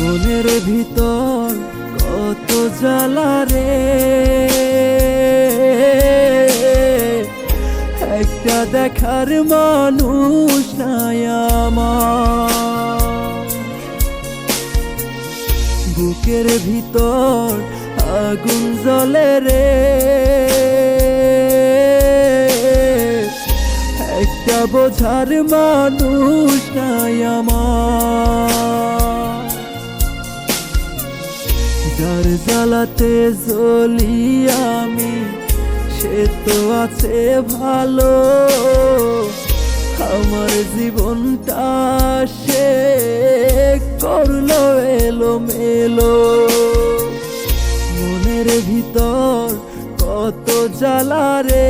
মনের ভিতর কত জ্বালা রে। একটা দেখার মানুষ নাই বুকের ভিতর আগুন জ্বলে রে। একটা বোঝার মানুষ নাই আমার। যার জ্বালাতে জ্বলি আমি, সে তো আছে ভালো। আমার জীবনটা সে করল এলো মেলো মনের ভিতর কত জ্বালা রে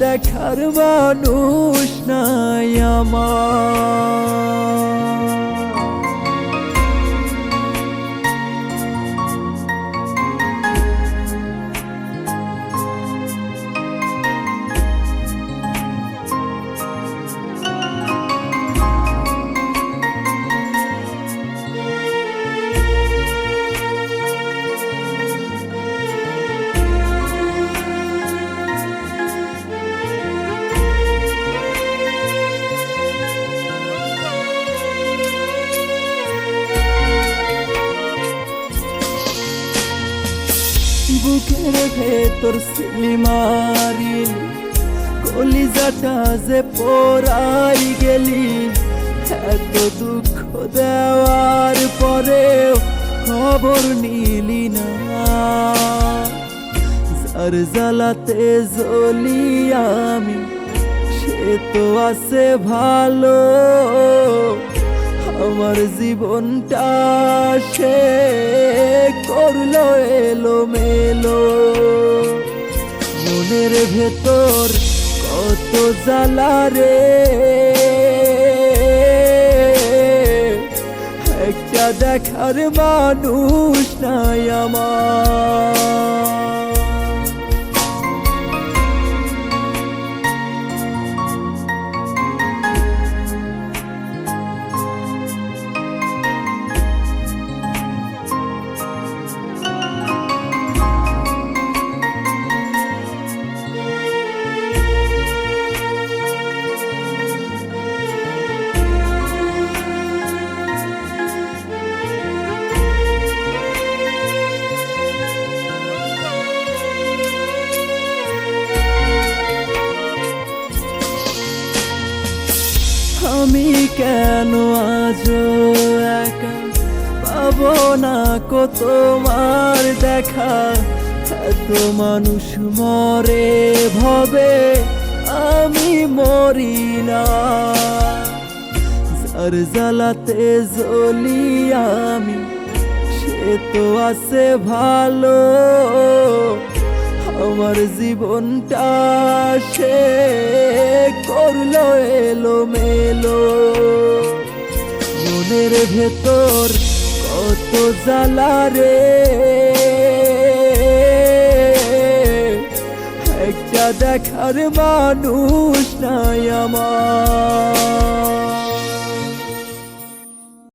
দেখার মানুষ নাই আমার। বুকের ভেতর সিলি মারিল, কলিজাটা যে পড়াই গেলি, এত দুঃখ দেওয়ার পরেও খবর নিলি না। যার জ্বালাতে জ্বলি আমি, সে তো আছে ভালো। আমার জীবনটা সে করল এলো মেলো মনের ভেতর কত জ্বালা রে। একটা দেখার মানুষ নাই আমার। আমি কেন আজ একা? পাবো না কো তোমার দেখা। এত মানুষ মরে ভবে, আমি মরি না। যার জ্বালাতে জ্বলি আমি, সে তো আছে ভালো। আমার জীবনটা সে করল এলো মেলো মনের ভেতর কত জ্বালা রে। একটা দেখার মানুষ নাই আমার।